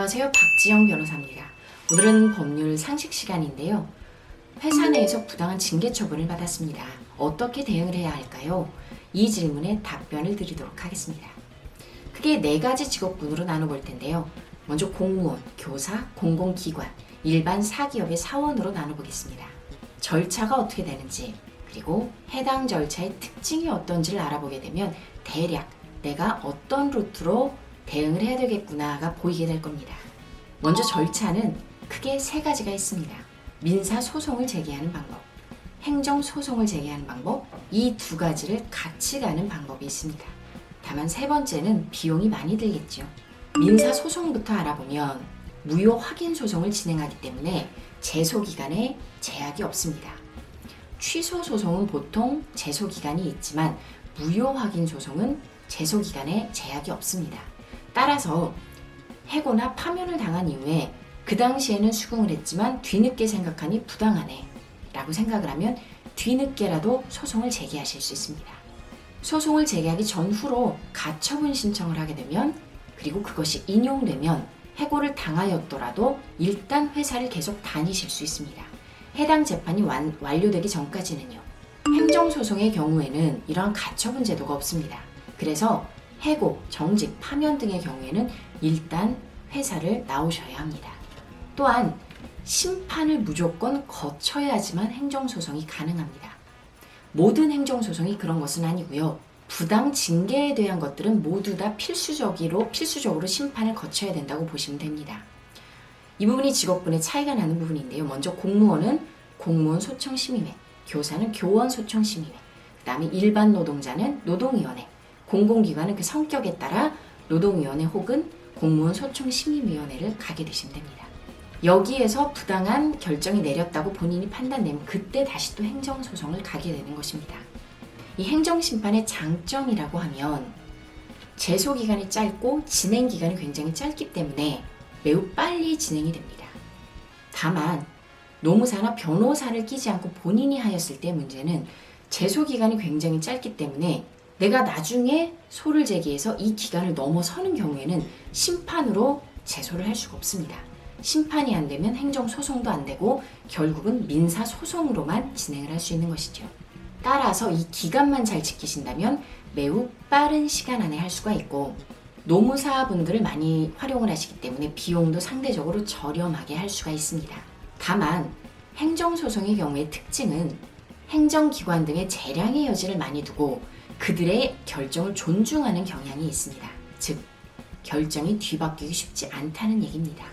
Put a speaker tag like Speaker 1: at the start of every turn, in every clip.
Speaker 1: 안녕하세요. 박지영 변호사입니다. 오늘은 법률 상식 시간인데요. 회사 내에서 부당한 징계 처분을 받았습니다. 어떻게 대응을 해야 할까요? 이 질문에 답변을 드리도록 하겠습니다. 크게 네 가지 직업군으로 나눠볼 텐데요. 먼저 공무원, 교사, 공공기관, 일반 사기업의 사원으로 나눠보겠습니다. 절차가 어떻게 되는지, 그리고 해당 절차의 특징이 어떤지를 알아보게 되면 대략 내가 어떤 루트로 대응을 해야 되겠구나가 보이게 될 겁니다. 먼저 절차는 크게 세 가지가 있습니다. 민사 소송을 제기하는 방법, 행정 소송을 제기하는 방법, 이 두 가지를 같이 가는 방법이 있습니다. 다만 세 번째는 비용이 많이 들겠죠. 민사 소송부터 알아보면 무효 확인 소송을 진행하기 때문에 제소 기간에 제약이 없습니다. 취소 소송은 보통 제소 기간이 있지만 무효 확인 소송은 제소 기간에 제약이 없습니다. 따라서 해고나 파면을 당한 이후에 그 당시에는 수긍을 했지만 뒤늦게 생각하니 부당하네 라고 생각을 하면 뒤늦게라도 소송을 제기하실 수 있습니다. 소송을 제기하기 전후로 가처분 신청을 하게 되면 그리고 그것이 인용되면 해고를 당하였더라도 일단 회사를 계속 다니실 수 있습니다. 해당 재판이 완, 완료되기 전까지는요. 행정소송의 경우에는 이러한 가처분 제도가 없습니다. 그래서 해고, 정직, 파면 등의 경우에는 일단 회사를 나오셔야 합니다. 또한 심판을 무조건 거쳐야지만 행정소송이 가능합니다. 모든 행정소송이 그런 것은 아니고요. 부당 징계에 대한 것들은 모두 다 필수적으로 필수적으로 심판을 거쳐야 된다고 보시면 됩니다. 이 부분이 직업군의 차이가 나는 부분인데요. 먼저 공무원은 공무원 소청 심의회, 교사는 교원 소청 심의회, 그 다음에 일반 노동자는 노동위원회, 공공기관은 그 성격에 따라 노동위원회 혹은 공무원 소청 심의위원회를 가게 되시면 됩니다. 여기에서 부당한 결정이 내렸다고 본인이 판단되면 그때 다시 또 행정소송을 가게 되는 것입니다. 이 행정심판의 장점이라고 하면 제소 기간이 짧고 진행 기간이 굉장히 짧기 때문에 매우 빨리 진행이 됩니다. 다만 노무사나 변호사를 끼지 않고 본인이 하였을 때 문제는 제소 기간이 굉장히 짧기 때문에 내가 나중에 소를 제기해서 이 기간을 넘어서는 경우에는 심판으로 제소를 할 수가 없습니다. 심판이 안 되면 행정소송도 안 되고 결국은 민사소송으로만 진행을 할 수 있는 것이죠. 따라서 이 기간만 잘 지키신다면 매우 빠른 시간 안에 할 수가 있고 노무사분들을 많이 활용을 하시기 때문에 비용도 상대적으로 저렴하게 할 수가 있습니다. 다만 행정소송의 경우의 특징은 행정기관 등의 재량의 여지를 많이 두고 그들의 결정을 존중하는 경향이 있습니다. 즉, 결정이 뒤바뀌기 쉽지 않다는 얘기입니다.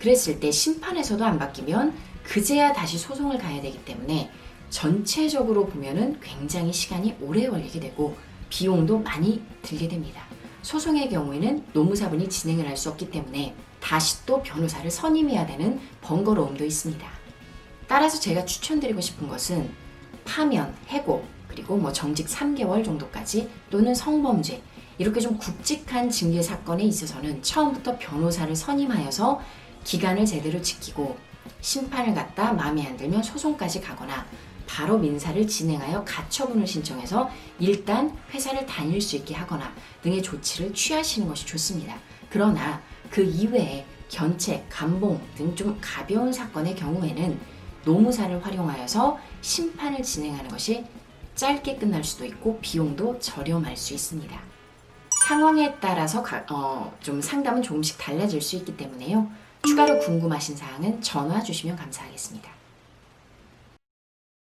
Speaker 1: 그랬을 때 심판에서도 안 바뀌면 그제야 다시 소송을 가야 되기 때문에 전체적으로 보면은 굉장히 시간이 오래 걸리게 되고 비용도 많이 들게 됩니다. 소송의 경우에는 노무사분이 진행을 할 수 없기 때문에 다시 또 변호사를 선임해야 되는 번거로움도 있습니다. 따라서 제가 추천드리고 싶은 것은 파면, 해고, 그리고 뭐 정직 3개월 정도까지 또는 성범죄 이렇게 좀 굵직한 징계 사건에 있어서는 처음부터 변호사를 선임하여서 기간을 제대로 지키고 심판을 갖다 마음에 안 들면 소송까지 가거나 바로 민사를 진행하여 가처분을 신청해서 일단 회사를 다닐 수 있게 하거나 등의 조치를 취하시는 것이 좋습니다. 그러나 그 이외에 견책, 감봉 등 좀 가벼운 사건의 경우에는 노무사를 활용하여서 심판을 진행하는 것이 짧게 끝날 수도 있고 비용도 저렴할 수 있습니다. 상황에 따라서 가- 어, 좀 상담은 조금씩 달라질 수 있기 때문에요. 추가로 궁금하신 사항은 전화 주시면 감사하겠습니다.